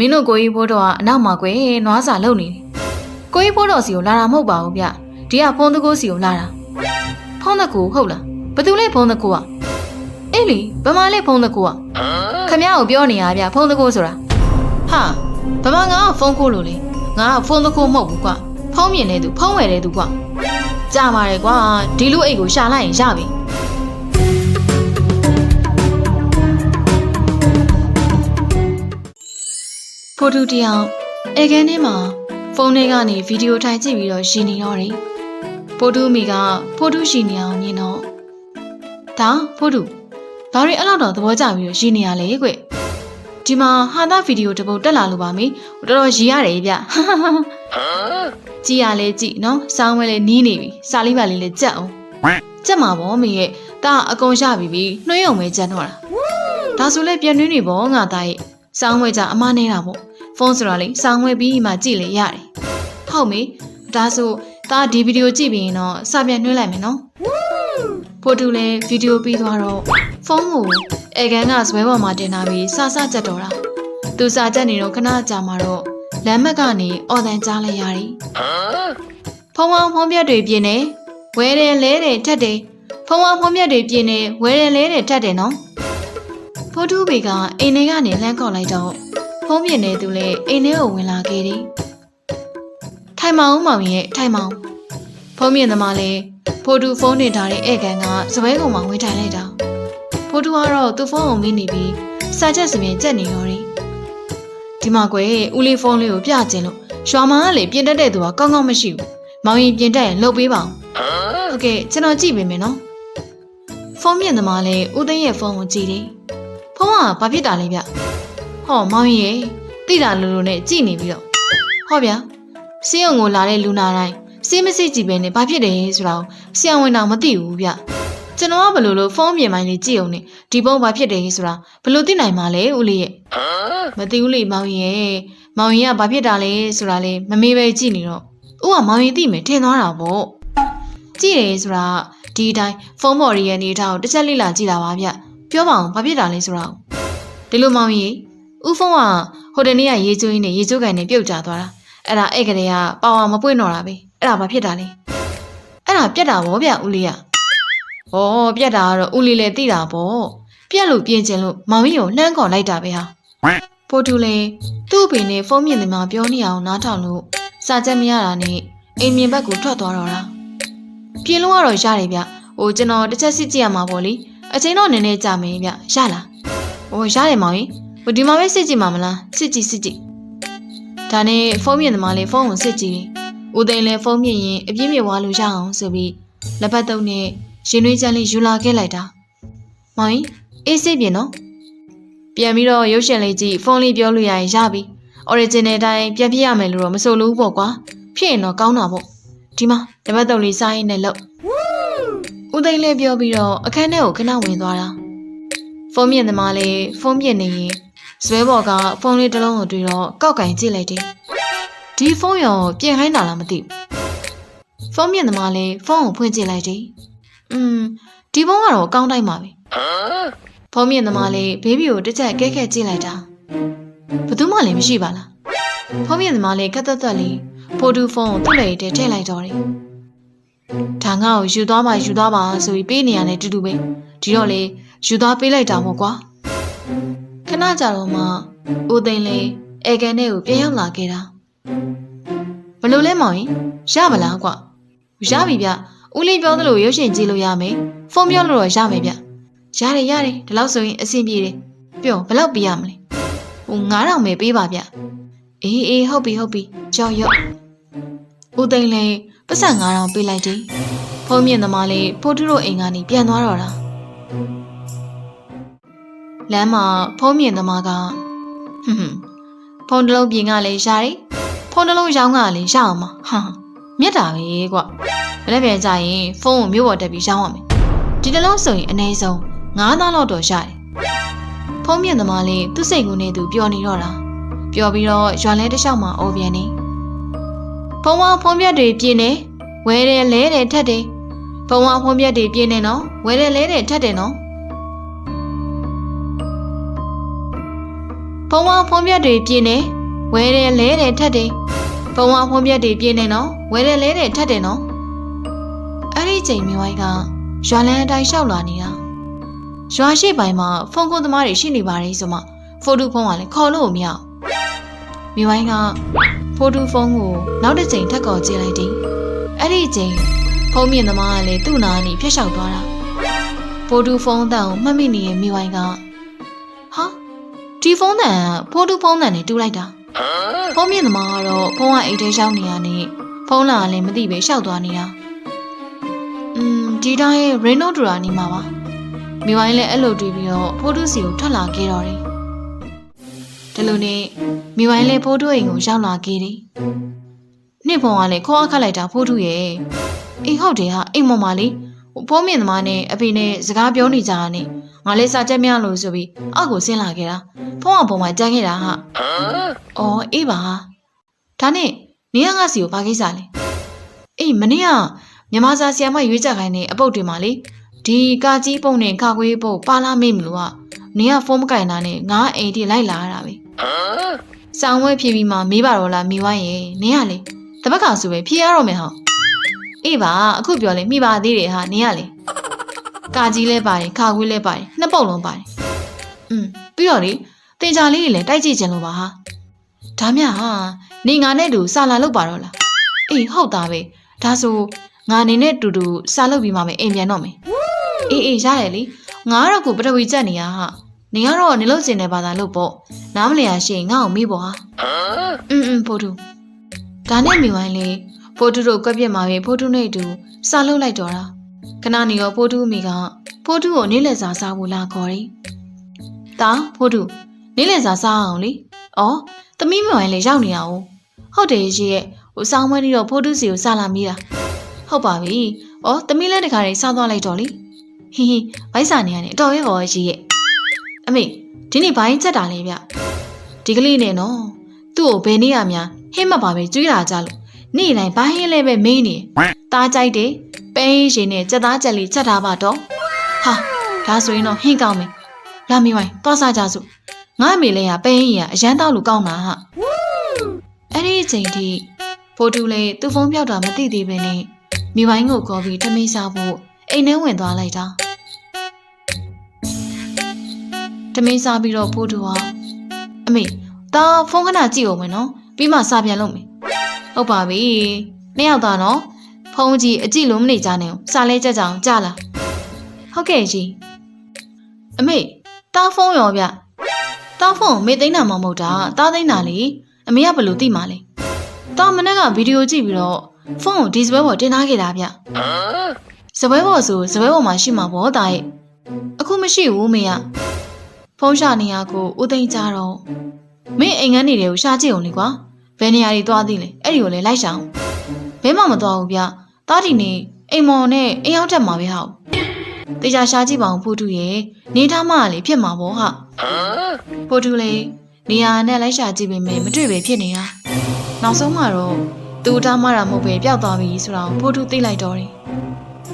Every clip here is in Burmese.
မင်းတို့ကိုကြီးဘိုးတော်ကအနောက်မှာကွယ်နွားစာလုံနေတယ်ကိုကြီးဘိုးတော်စီကိုလာတာမဟုတ်ပါဘူးဗျဒီကဖုန်းတကူစီကိုလာတာဖုန်းတကူဟုတ်လားဘသူလဲဖုန်းတကူอ่ะအေးလီဗမာလဲဖုန်းတကူอ่ะခမရကိုပြောနေရဗျဖုန်းတကူဆိုတာဟာဗမာငါကဖုန်းကိုလို့လေငါကဖုန်းတကူမဟုတ်ဘူးကွာဖုန်းမြင်နေသူဖုန်းဝယ်နေသူကွာကြပါရဲ့ကွာဒီလူအိတ်ကိုရှာလိုက်ရင်ရပြီ ဖိုတိုတယောက်အေကန်ထဲမှာဖုန်းထဲကနေဗီဒီယိုထိုင်ကြည့်ပြီးတော့ရှင်နေတော့တယ်။ဖိုတိုမိကဖိုတိုရှင်နေအောင်မြင်တော့ဒါဖိုတိုဘာတွေအဲ့လောက်တော့သဘောကျပြီးတော့ရှင်နေရလဲကွ။ဒီမှာဟာသားဗီဒီယိုတစ်ပုဒ်တက်လာလို့ပါမေ။တော်တော်ရည်ရတယ်ဗျ။ကြည်ရလဲကြည်နော်။စောင်းဝဲလဲနီးနေပြီ။စာလေးပါလေးလဲကြက်အောင်။ကြက်မှာပေါ့မေရဲ့။ဒါအကုန်ရပြီပြီ။နှွှဲရုံပဲကြက်တော့တာ။ဒါဆိုလဲပြန်နှွှင်းနေပေါ့ငါသားရဲ့။စောင်းဝဲကြအမနေတာပေါ့။ ဖုန်းဆိုတာလေစောင်းဝဲပြီးမှကြည့်လေရတယ်။ဟုတ်မေ။ဒါဆိုဒါဒီဗီဒီယိုကြည့်ပြီးရင်တော့စပြန်နှွှဲလိုက်မယ်နော်။ဖိုတူလည်းဗီဒီယိုပြီးသွားတော့ဖုန်းကိုအေကန်ကဇွဲပေါ်မှာတင်ထားပြီးစစကြက်တော်တာ။သူစာကြက်နေတော့ခဏကြာမှတော့လမ်းမက်ကနေအော်တန်ကြားလိုက်ရတယ်။ဖုန်းအောင်ဖုန်းပြက်တွေပြင်းနေဝဲတယ်လဲတယ်ထက်တယ်ဖုန်းအောင်ဖုန်းပြက်တွေပြင်းနေဝဲတယ်လဲတယ်ထက်တယ်နော်။ဖိုတူဘေကအိမ်ထဲကနေလှမ်းခေါ်လိုက်တော့ ဖုန်းပြင်းနေသူလည်းအိမ်ထဲကိုဝင်လာခဲ့တယ်။ထိုင်မောင်မောင်ရဲ့ထိုင်မောင်ဖုန်းမြင်သမားလည်းဖိုတူဖုန်းတင်ထားတဲ့ဧကန်ကစပွဲကုံမှာဝင်ထိုင်လိုက်တာ။ဖိုတူကတော့သူ့ဖုန်းကိုမိနေပြီးစာချက်စမြင်ကြက်နေရောတယ်။ဒီမှာကွယ်ဦးလေးဖုန်းလေးကိုပြကျင်လို့ရွာမှာကလေပြင်တက်တဲ့သူကကောင်းကောင်းမရှိဘူး။မောင်ရင်ပြင်တက်ရင်လှုပ်ပေးပါအောင်။ဟုတ်ကဲ့ကျွန်တော်ကြည့်ပေးမယ်နော်ဖုန်းမြင်သမားလဲဦးသိန်းရဲ့ဖုန်းကိုကြည့်တယ်ဖုန်းကဘာဖြစ်တာလဲဗျ ဟောမောင်ကြီးရဲ့တိတာလူလူနဲ့ကြည့်နေပြီးတော့ဟောဗျာစီးရုံကိုလာတဲ့လူနာတိုင်းစီးမစစ်ကြည့်ပဲနဲ့ဘာဖြစ်တယ်ဆိုတာကိုဆရာဝန်တော်မသိဘူးဗျကျွန်တော်ကဘယ်လိုလို့ဖုန်းမြင်မိုင်းလေးကြည့်အောင်နဲ့ဒီပုံဘာဖြစ်တယ်ဆိုတာဘယ်လိုသိနိုင်မှာလဲဦးလေးရဲ့မသိဘူးလေမောင်ကြီးရဲ့မောင်ကြီးကဘာဖြစ်တာလဲဆိုတာလေမမေးပဲကြည့်နေတော့ဦးကမောင်ကြီးသိမယ်ထင်သွားတာပေါ့ကြည့်တယ်ဆိုတာဒီအတိုင်းဖုန်းပေါ်ရီရဲ့အနေအထားကိုတစ်ချက်လေ့လာကြည့်တာပါဗျပြောပါအောင်ဘာဖြစ်တာလဲဆိုတာကိုဒီလိုမောင်ကြီး ဦးဖုန်းကဟိုတနေ့ကရေချိုးရင်းနဲ့ရေချိုးကန်နဲ့ပြုတ်ကျသွားတာအဲ့ဒါအဲ့ကလေးကပါဝါမပွင့်တော့တာပဲအဲ့ဒါဘာဖြစ်တာလဲအဲ့ဒါပြက်တာဗောဗျဦးလေးကဩပြက်တာကတော့ဦးလေးလည်းသိတာဗောပြက်လို့ပြင်းကျင်လို့မောင်ကြီးကိုလှမ်းခေါ်လိုက်တာပဲဟာပို့တူလေသူ့အပင်နဲ့ဖုန်းမြင်နေမှာပြောနေအောင်နားထောင်လို့စာချက်မရတာနဲ့အိမ်မြင်ဘက်ကိုထွက်သွားတော့တာပြင်းလုံးကတော့ရတယ်ဗျဟိုကျွန်တော်တစ်ချက်စစ်ကြည့်ရမှာပေါ့လေအချိန်တော့နည်းနည်းကြာမယ်ဗျရလားဟိုရတယ်မောင်ကြီး ဟိုဒီမှာပဲစစ်ကြည့်မှာမလားစစ်ကြည့်စစ်ကြည့်ဒါနဲ့ဖုန်းမြင်သမားလေးဖုန်းကိုစစ်ကြည့်ဦးသိန်းလည်းဖုန်းမြင်ရင်အပြင်းပြေဝါလို့ရအောင်ဆိုပြီးလက်ပတ်တုံးနဲ့ရှင်နှွေးချမ်းလေးယူလာခဲ့လိုက်တာမောင်ကြီးအေးစိတ်ပြင်နော်ပြန်ပြီးတော့ရုပ်ရှင်လေးကြည့်ဖုန်းလေးပြောလို့ရရင်ရပြီ original အတိုင်းပြန်ပြရမယ်လို့တော့မဆိုလို့ပေါ့ကွာဖြစ်ရင်တော့ကောင်းတာပေါ့ဒီမှာတပတ်တုံလေးစားရင်းနဲ့လောက်ဦးသိန်းလေးပြောပြီးတော့အခန်းထဲကိုခဏဝင်သွားတာဖုန်းမြင်သမားလေးဖုန်းပြနေရင် ဇွဲဘော်ကဖုန်းလေးတစ်လုံးကိုတွေ့တော့ကောက်ကင်ကြည့်လိုက်တယ်ဒီဖုန်းရောပြင်ခိုင်းတာလားမသိဘူးဖုန်းမြင်သမားလေးဖုန်းကိုဖွင့်ကြည့်လိုက်တယ်อืมဒီဖုန်းကတော့အကောင်းတိုင်းပါပဲဖုန်းမြင်သမားလေးဘေဘီကိုတစ်ချက်ကဲကဲကြည့်လိုက်တာဘယ်သူမှလည်းမရှိပါလားဖုန်းမြင်သမားလေးကတ်သက်သက်လေးဖိုတူဖုန်းကိုသူ့လက်ထဲထည့်လိုက်တော့တယ်။ဒါငါ့ကိုယူသွားပါယူသွားပါဆိုပြီးပေးနေရတယ်တူတူပဲ။ဒီတော့လေယူသွားပေးလိုက်တာမို့ကွာ။ ခဏကြာတော့မှဦးသိန်းလေးအေကန်ထဲကိုပြန်ရောက်လာခဲ့တာ။ဘလို့လဲမောင်ရင်ရမလားကွာ။ရပြီဗျ။ဦးလေးပြောသလိုရုပ်ရှင်ကြည့်လို့ရမယ်။ဖုန်းပြောလို့တော့ရမယ်ဗျ။ရတယ်ရတယ်ဒီလောက်ဆိုရင်အဆင်ပြေတယ်။ပြောဘယ်လောက်ပေးရမလဲ။ဟို9000ပဲပေးပါဗျ။အေးအေးဟုတ်ပြီဟုတ်ပြီကြောက်ရွတ်ဦးသိန်းလည်းပတ်စံ9000ပေးလိုက်တယ်။ဖုန်းမြင့်သမားလေးဖိုးထုတို့အိမ်ကနေပြန်သွားတော့တာ။ လမ်းမှာဖုန်းမြင့်သမားကဟွန်းဟွန်းဖုန်းတစ်လုံးပြင်ကလည်းရတယ်။ဖုန်းတစ်လုံးရောင်းကလည်းရအောင်မဟာမြတ်တာပဲကွ။ဘယ်နဲ့ပြန်ကြရင်ဖုန်းကိုမြို့ပေါ်တက်ပြီးရောင်းရမယ်။ဒီတစ်လုံးဆိုရင်အနည်းဆုံး9000လောက်တော့ရတယ်။ဖုန်းမြင့်သမားလေးသူ့စိတ်ကူးနဲ့သူပျော်နေတော့တာ။ပျော်ပြီးတော့ရွာလဲတစ်လျှောက်မှာအော်ပြန်နေဖုံဝါဖုံးပြက်တွေပြင်းနေဝဲတယ်လဲတယ်ထက်တယ်ဖုံဝါဖုံးပြက်တွေပြင်းနေနော်ဝဲတယ်လဲတယ်ထက်တယ်နော် ဘုံဝဖုံးပြက်တွေပြင်းနေဝဲတယ်လဲတယ်ထက်တယ်ဘုံဝဖုံးပြက်တွေပြင်းနေနော်ဝဲတယ်လဲတယ်ထက်တယ်နော်အဲ့ဒီချိန်မြဝိုင်းကရွာလန်းအတိုင်းလျှောက်လာနေတာရွာရှိပိုင်းမှာဖုန်းကုန်းသမားတွေရှိနေပါတယ်ဆိုမှဖိုတူဖုန်းကလည်းခေါ်လို့မရအောင်မြဝိုင်းကဖိုတူဖုန်းကိုနောက်တစ်ချိန်ထပ်ကော်ကြည့်လိုက်တယ်အဲ့ဒီချိန်ဖုန်းမြင့်သမားကလည်းသူ့နာကနေဖျက်လျှောက်သွားတာဖိုတူဖုန်းအတန်ကိုမှတ်မိနေတဲ့မြဝိုင်းကဟာ ဒီဖုန်းတန်ကဖိုတူဖုန်းတန်နဲ့တူလိုက်တာဖုန်းမြင့်သမားကတော့ဖုန်းကအိတ်ထဲရောက်နေရနဲ့ဖုန်းလာကလည်းမသိပဲရှောက်သွားနေတာอืมဒီတိုင်း Reno Dura နေမှာပါမြဝိုင်းလည်းအဲ့လိုတွေးပြီးတော့ဖိုတူစီကိုထွက်လာခဲ့တော့တယ်ဒီလိုနဲ့မြဝိုင်းလည်းဖိုတူအိမ်ကိုရောက်လာခဲ့တယ်နှစ်ဖုန်းကလည်းခေါ်အခတ်လိုက်တာဖိုတူရဲ့အိမ်ဟုတ်တယ်ဟာအိမ်ပေါ်မှာလေဟိုဖုန်းမြင့်သမားနဲ့အဖေနဲ့စကားပြောနေကြတာနဲ့ ငါလည်းစာချက်များလို့ဆိုပြီးအောက်ကိုဆင်းလာခဲ့တာဖုန်းကပုံမှာကြမ်းခဲ့တာဟာအော်အေးပါဒါနဲ့နေရငါစီကိုဘာကိစ္စလဲအေးမနေ့ကမြန်မာစာဆီယမရွေးချက်ခိုင်းတဲ့အပုတ်တွေမှာလေဒီကာကြီးပုံနဲ့ခါခွေးပုတ်ပါလာမေ့မလို့ကနေကဖုန်းမကင်တာနဲ့ငါအိမ်တိလိုက်လာရတာပဲစောင်းဝဲဖြည့်ပြီးမှမေးပါတော့လားမိဝိုင်းရေနင်းကလေတပတ်ကောင်ဆိုပဲဖြည့်ရတော့မယ်ဟောအေးပါအခုပြောလေမိပါသေးတယ်ဟာနင်းကလေ ကာကြီးလဲပါတယ်ခါခွေးလဲပါတယ်နှစ်ပုတ်လုံးပါတယ်อืมပြီးတော့လေတင်ကြလေးတွေလည်းတိုက်ကြည့်ခြင်းလို့ပါဟာဒါမြဟာနေငါနဲ့တူစာလာလောက်ပါတော့လားအေးဟုတ်တာပဲဒါဆိုငါနေနဲ့တူတူစာလုပ်ပြီးမှပဲအိမ်ပြန်တော့မယ်အေးအေးရတယ်လေငါကတော့ကိုပထဝီကြက်နေရဟာနေကတော့နေလို့စင်တဲ့ဘာသာလို့ပေါ့နားမလည်ရရှိရင်ငါ့ကိုမေးပေါ့ဟာอืมอืมဖိုတူဒါနဲ့မိဝိုင်းလေဖိုတူတို့ကွက်ပြက်မှာပဲဖိုတူနဲ့အတူစာလုပ်လိုက်တော့တာ ခဏနေရောဖိုတူမိကဖိုတူကိုနေလက်စာစားဖို့လာခေါ်တယ်တာဖိုတူနေလက်စာစားအောင်လေဩသမီးမိဝိုင်းလေရောက်နေရအောင်ဟုတ်တယ်ရှိရဲ့ဟိုစောင်းမွေးနေတော့ဖိုတူစီကိုစားလာမိတာဟုတ်ပါပြီဩသမီးလည်းတခါတည်းစားသွားလိုက်တော့လေဟီဟီဘိုက်စာနေရတယ်အတော်ရဲ့ပေါ်ရှိရဲ့အမေဒီနေ့ဘိုင်းချက်တာလေဗျဒီကလေးနဲ့နော်သူ့ကိုဘယ်နေ့ရများဟင်းမပါပဲကျွေးတာကြလို့ နေ့တိုင်းဘိုင်းလဲပဲမင်းနေတားကြိုက်တယ်ပဲရင်နဲ့ကြက်သားကြက်လေးချက်ထားပါတော့ဟာဒါဆိုရင်တော့ဟင်းကောင်းမယ်လာမီဝိုင်းသွားစားကြစို့ငါအမေလည်းရပဲရင်ရအရန်တောက်လို့ကောင်းတာဟာအဲ့ဒီအချိန်ထိဖိုတူလေသူ့ဖုန်းပြောက်တာမသိသေးပဲနဲ့မိဝိုင်းကိုခေါ်ပြီးထမင်းစားဖို့အိမ်ထဲဝင်သွားလိုက်တာထမင်းစားပြီးတော့ဖိုတူဟာအမေဒါဖုန်းခဏကြည့်အောင်မယ်နော်ပြီးမှစားပြန်လုပ်မယ် ဟုတ်ပါပြီနှစ်ယောက်သားနော်ဖုန်းကြီးအကြည့်လို့မနေကြနဲ့စားလဲကြက်ကြအောင်ကြလားဟုတ်ကဲ့ကြီးအမေတားဖုန်းရောဗျတားဖုန်းမေသိန်းတာမှမဟုတ်တာတားသိန်းတာလေအမေကဘယ်လိုသိမှာလဲတားမနေ့ကဗီဒီယိုကြည့်ပြီးတော့ဖုန်းကိုဒီစပွဲပေါ်တင်ထားခဲ့တာဗျစပွဲပေါ်ဆိုစပွဲပေါ်မှာရှိမှာပေါ့တာရဲ့အခုမရှိဘူးမေကဖုန်းရှာနေရကိုဦးသိန်းကြတော့မင်းအိမ်ငန်းနေတယ်ကိုရှာကြည့်အောင်လေကွာ ဘယ်နေရာတွေသွားသေးလဲအဲ့ဒီကိုလည်းလိုက်ရှာအောင်ဘဲမှမသွားဘူးဗျတားတီနေအိမ်မော်နဲ့အိမ်ရောက်တက်မှာပဲဟောက်တေချာရှာကြည့်ပါအောင်ဖိုးတူရဲ့နေထားမှလည်းဖြစ်မှာပေါ့ဟာဖိုးတူလေနေရာနဲ့လိုက်ရှာကြည့်ပေမဲ့မတွေ့ပဲဖြစ်နေတာနောက်ဆုံးမှတော့သူအထားမတာမဟုတ်ပဲပျောက်သွားပြီဆိုတော့ဖိုးတူသိလိုက်တော့တယ်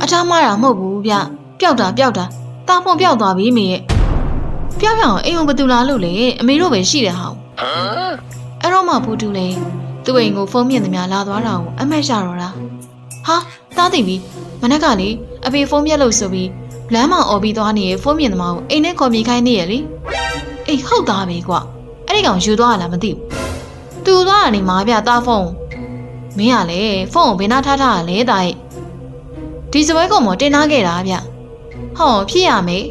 အထားမတာမဟုတ်ဘူးဗျပျောက်တာပျောက်တာတာဖုံပျောက်သွားပြီမေရဲ့ပျောက်ပြောင်အိမ်ုံဘသူလားလို့လေအမေတို့ပဲရှိတယ်ဟောက် အဲ့တော့မှဖိုးတူလေသူ့အိမ်ကိုဖုန်းမြင်သမျှလာသွားတာကိုအမက်ရတော့တာဟာတားသိပြီမနက်ကလေအဖေဖုန်းပြက်လို့ဆိုပြီးလမ်းမှာអော်ပြီးသွားနေရဖုန်းမြင်သမားကိုအိမ်နဲ့ခေါ်ပြီးခိုင်းနေရလေအေးဟုတ်သားပဲကွာအဲ့ဒီကောင်ယူသွားလားမသိဘူးသူသွားတာနေမှာဗျတားဖုန်းမင်းကလေဖုန်းကိုဘယ်နာထားထားရလဲတာရဲ့ဒီစပွဲကောင်မတင်ထားခဲ့တာဗျဟောဖြစ်ရမေး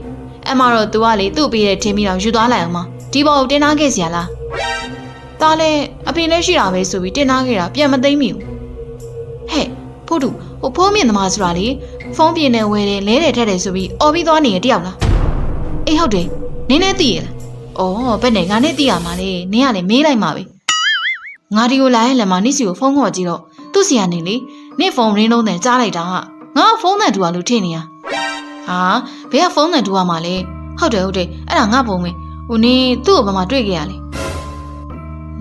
အမတော့ तू ကလေသူ့ပေးတဲ့ထင်းပြီးတော့ယူသွားလိုက်အောင်မဒီဘောကိုတင်ထားခဲ့စီရလား တားလဲအဖေလည်းရှိတာပဲဆိုပြီးတင်ထားခဲ့တာပြန်မသိမ့်မိဘူးဟဲ့ဖို့တူဟိုဖုန်းမြင်သမားဆိုတာလေဖုန်းပြင်းနေဝဲတယ်လဲတယ်ထက်တယ်ဆိုပြီးអော်ပြီးသွားနေရတယောက်လားအေးဟုတ်တယ်နင်းလည်းသိရလားအော်ဘယ်နဲ့ငါနဲ့သိရမှာလေနင်းကလည်းမေးလိုက်မှာပဲငါဒီကိုလာရင်လည်းမနစ်စီကိုဖုန်းခေါ်ကြည့်တော့သူ့စီကနေလေနင့်ဖုန်းရင်းလုံးနဲ့ကြားလိုက်တာဟာငါဖုန်းနဲ့တူရလို့ထင်နေရဟာဘယ်ကဖုန်းနဲ့တူရမှာလဲဟုတ်တယ်ဟုတ်တယ်အဲ့ဒါငါဖုန်းပဲဟိုနင်းသူ့ကိုဘာမှတွေ့ခဲ့ရလဲ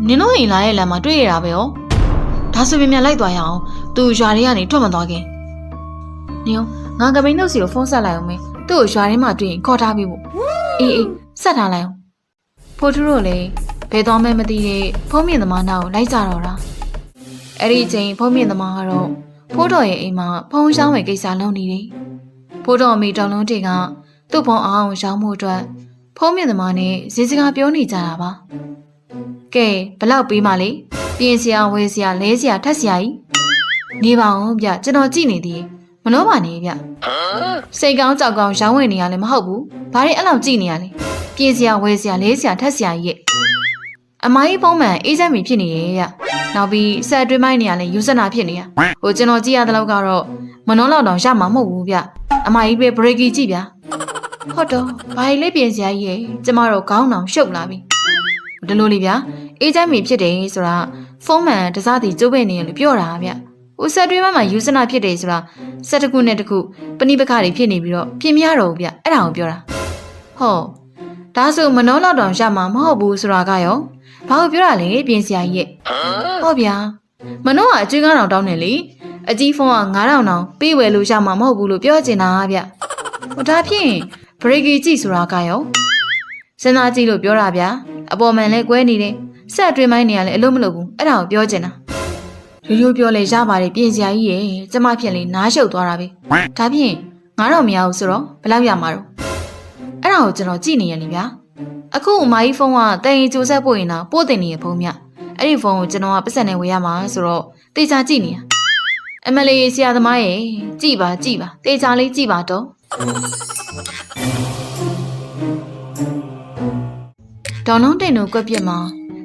နင်တို့အိမ်လာရဲ့လမ်းမှာတွေ့ရတာပဲရောဒါဆိုပြင်မြန်လိုက်သွားရအောင်သူရွာထဲကနေထွက်မသွားခင်နင်ငါကမိန်နှုတ်စီကိုဖုန်းဆက်လိုက်အောင်မေသူ့ကိုရွာထဲမှာတွေ့ရင်ခေါ်ထားပြီးဖို့အေးအေးဆက်ထားလိုက်အောင်ဖိုးထူးတို့လည်းယ်သွားမှန်းမသိတဲ့ဖုံးမြင့်သမားနောက်ကိုလိုက်ကြတော့တာအဲ့ဒီအချိန်ဖုံးမြင့်သမားကတော့ဖိုးတော်ရဲ့အိမ်မှာဖုံးရှောင်းဝယ်ကိစ္စလုပ်နေတယ်ဖိုးတော်အမိတောင်လုံးတေကသူ့ဖုံးအောင်ရှောင်းမှုအတွက်ဖုံးမြင့်သမားနဲ့ဈေးစကားပြောနေကြတာပါ ကဲဘလောက်ပေးမှလဲပြင်စရာဝယ်စရာလဲစရာထက်စရာကြီးနေပါအောင်ဗျကျွန်တော်ကြည့်နေသေးတယ်မလို့ပါနဲ့ဗျစိတ်ကောင်းကြောက်ကောင်းရောင်းဝယ်နေရလဲမဟုတ်ဘူးဘာတွေအဲ့လောက်ကြည့်နေရလဲပြင်စရာဝယ်စရာလဲစရာထက်စရာကြီးရဲ့အမကြီးပုံမှန်အေးစက်မီဖြစ်နေရဲ့ဗျနောက်ပြီးဆက်အတွင်းပိုင်းနေရလဲယူဆနာဖြစ်နေရဟိုကျွန်တော်ကြည့်ရတဲ့လောက်ကတော့မနှောလောက်တောင်ရမှာမဟုတ်ဘူးဗျအမကြီးပဲဘရေကီကြည့်ဗျဟုတ်တော့ဘာကြီးလေးပြင်စရာကြီးရဲ့ကျမတို့ခေါင်းတောင်ရှုပ်လာပြီ ဒီလိုလေးဗျအေးစက်မီဖြစ်တယ်ဆိုတာဖုန်းမှန်တစားတီကျိုးပဲနေရလို့ပြောတာဗျဟိုဆက်တွင်းမှာယူဆနာဖြစ်တယ်ဆိုတာစက်တစ်ခုနဲ့တစ်ခုပဏိပခတွေဖြစ်နေပြီးတော့ပြင်မရတော့ဘူးဗျအဲ့ဒါကိုပြောတာဟုတ်ဒါဆိုမနှောလောက်တောင်ရမှာမဟုတ်ဘူးဆိုတာကရောဘာကိုပြောတာလဲပြင်စရာကြီးရဲ့ဟုတ်ဗျာမနှောကအကျွေးကားတောင်တောင်းနေလေအကြီးဖုန်းက9000တောင်ပေးဝယ်လို့ရမှာမဟုတ်ဘူးလို့ပြောချင်တာဗျဟိုဒါဖြင့်ဘရိဂီကြည့်ဆိုတာကရောစဉ်းစားကြည့်လို့ပြောတာဗျာ အပေါ်မှန်လဲကွဲနေတယ်ဆက်အတွင်းပိုင်းနေရလဲအလို့မလုပ်ဘူးအဲ့ဒါကိုပြောချင်တာရိုးရိုးပြောလေရပါတယ်ပြင်စရာကြီးရေကျမဖြစ်လေနားရှုပ်သွားတာပဲဒါဖြင့်ငါတော့မရဘူးဆိုတော့ဘယ်လောက်ရမှာတော့အဲ့ဒါကိုကျွန်တော်ကြည့်နေရလေဗျာအခုအမကြီးဖုန်းကတန်ရင်ကြိုဆက်ပို့ရင်တော့ပို့တင်နေရဖုန်းမြအဲ့ဒီဖုန်းကိုကျွန်တော်ကပတ်စံနဲ့ဝေရမှာဆိုတော့တေချာကြည့်နေရအမလေးဆရာသမားရေကြည့်ပါကြည့်ပါတေချာလေးကြည့်ပါတော့ ဒေါ်လုံးတိန်တို့ကွက်ပြစ်မှာ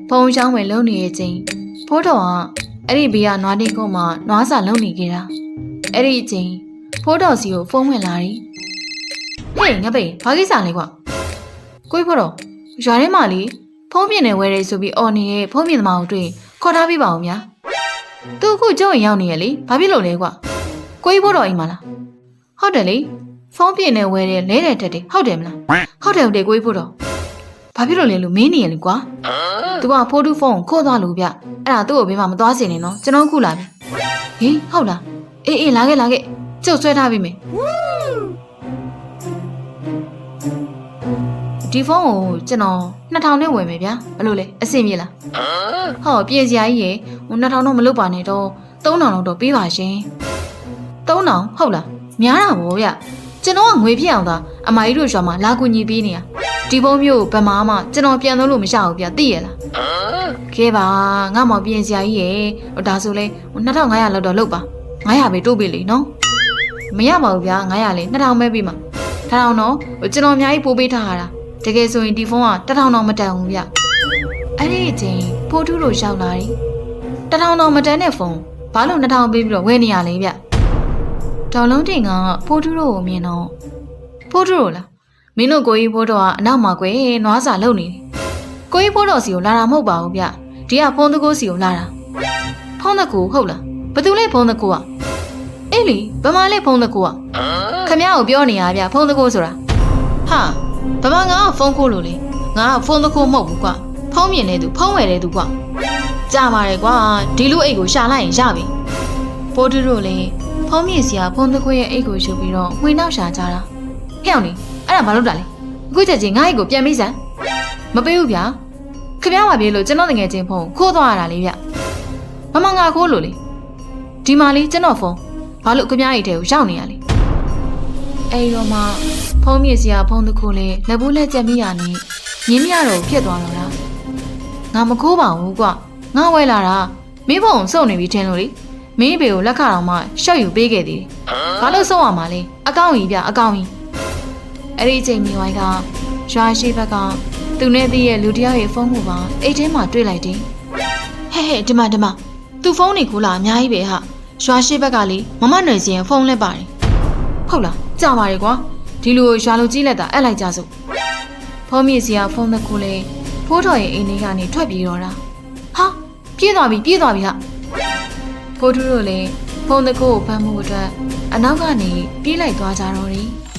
ဖုန်းရှောင်းဝယ်လုံနေရဲ့ချင်းဖိုးတော်ကအဲ့ဒီဘေးကနွားတင်းကုန်းမှာနွားစာလုံနေကြတာအဲ့ဒီအချိန်ဖိုးတော်စီကိုဖုန်းဝင်လာတယ်ဟေးငါပေဘာကိစ္စလဲကွာကိုကြီးဖိုးတော်ရွာထဲမှာလေဖုန်းပြင်းနေဝဲတယ်ဆိုပြီးအော်နေတဲ့ဖုန်းပြင်းသမားကိုတွေ့ခေါ်ထားပေးပါဦးများသူအခုကျုံရင်ရောက်နေရလေဘာဖြစ်လို့လဲကွာကိုကြီးဖိုးတော်အိမ်မှာလားဟုတ်တယ်လေဖုန်းပြင်းနေဝဲတယ်လဲတယ်တက်တယ်ဟုတ်တယ်မလားဟုတ်တယ်ဟုတ်တယ်ကိုကြီးဖိုးတော် ဘာဖြစ်လို့လဲလို့မင်းနေရလေကွာသူကဖိုးတူဖုန်းကိုခိုးသွားလို့ဗျအဲ့ဒါသူ့ကိုဘေးမှာမသွားစေနဲ့နော်ကျွန်တော်ခုလာပြီဟေးဟုတ်လားအေးအေးလာခဲ့လာခဲ့ကျုပ်ဆွဲထားပြီမေဒီဖုန်းကိုကျွန်တော်2000နဲ့ဝယ်မယ်ဗျာဘယ်လိုလဲအဆင်ပြေလားဟောပြေစရာကြီးရေဟို2000တော့မလုပ်ပါနဲ့တော့3000လောက်တော့ပေးပါရှင်3000ဟုတ်လားများတာဗောဗျကျွန်တော်ကငွေဖြစ်အောင်သာအမကြီးတို့ရွာမှာလာကူညီပေးနေရ ဒီဖုန်းမျိုးကိုဗမာမှကျွန်တော်ပြန်သုံးလို့မရဘူးဗျသိရလားခဲပါငါမောင်ပြင်စရာကြီးရေဟိုဒါဆိုလဲဟို2500လောက်တော့လုပ်ပါ900ပဲတိုးပေးလေနော်မရပါဘူးဗျာ900လေ2000ပဲပေးမှာ1000တော့ဟိုကျွန်တော်အများကြီးပိုးပေးထားရတာတကယ်ဆိုရင်ဒီဖုန်းက1000တော့မတန်ဘူးဗျအဲ့ဒီအချိန်ဖိုးထုလို့ရောက်လာတယ်1000တော့မတန်တဲ့ဖုန်းဘာလို့2000ပေးပြီးတော့ဝယ်နေရလဲဗျဒေါ်လုံးတင်ကဖိုးထုလို့ကိုမြင်တော့ဖိုးထုလို့လား မင်းတို့ကိုကြီးဖိုးတော့ကအနောက်မှာကွယ်နွားစာလုံနေတယ် ကိုကြီးဖိုးတော်စီကိုလာတာမဟုတ်ပါဘူးဗျဒီကဖုန်းတကူစီကိုလာတာဖုန်းတကူဟုတ်လားဘသူလဲဖုန်းတကူอ่ะအေးလီဗမာလဲဖုန်းတကူอ่ะခမရကိုပြောနေရဗျဖုန်းတကူဆိုတာဟာဗမာငါကဖုန်းခိုးလို့လေငါကဖုန်းတကူမဟုတ်ဘူးကွာဖုန်းမြင်နေသူဖုန်းဝယ်တဲ့သူကွာကြာပါတယ်ကွာဒီလူအိတ်ကိုရှာလိုက်ရင်ရပြီပိုးတူတို့လေဖုန်းမြင်စီကဖုန်းတကူရဲ့အိတ်ကိုယူပြီးတော့ငွေနောက်ရှာကြတာဟဲ့အောင်လေ အဲ့ဒါဘာလို့တာလဲအခုချက်ချင်းငါ့အိတ်ကိုပြန်ပေးစမ်းမပေးဘူးဗျာခမရပါပြေလို့ကျွန်တော်တငယ်ချင်းဖုန်းခိုးသွားရတာလေဗျမမငါခိုးလို့လေဒီမှာလေးကျွန်တော်ဖုန်းဘာလို့ခမရအိတ်ထဲကိုရောက်နေရလဲအဲ့ဒီတော့မှဖုန်းမြေစီကဖုန်းတစ်ခုလေးလက်ဘူးလက်ချက်မိရနေမြင်းမရတော့ဖြစ်သွားတော့လားငါမခိုးပါဘူးကွငါဝဲလာတာမင်းဖုန်းစုံနေပြီထင်လို့လေမင်းဘေကိုလက်ခတော်မှရှော့ယူပေးခဲ့သေးတယ်ဘာလို့စုံရမှာလဲအကောင့်ကြီးဗျအကောင့်ကြီး အဲ့ဒီအချိန်မိဝိုင်းကရွာရှိဘက်ကသူနဲ့တည်းရဲ့လူတစ်ယောက်ရဲ့ဖုန်းကိုပါအိတ်ထဲမှာတွေ့လိုက်တယ်။ဟဲ့ဟဲ့ဒီမှာဒီမှာသူဖုန်းနေခိုးလာအများကြီးပဲဟာ။ရွာရှိဘက်ကလေမမနယ်စီရဲ့ဖုန်းလဲပါတယ်။ဟုတ်လားကြာပါရဲ့ကွာ။ဒီလူကိုရွာလူကြီးလက်တာအပ်လိုက်ကြစို့။ဖုန်းမြေစီကဖုန်းတစ်ခုလေးဖိုးတော်ရဲ့အိမ်ထဲကနေထွက်ပြေးတော့တာ။ဟာပြေးသွားပြီပြေးသွားပြီဟာ။ဖိုးထူးတို့လည်းဖုန်းတစ်ခုကိုဖမ်းမှုအတွက်အနောက်ကနေပြေးလိုက်သွားကြတော့တယ်။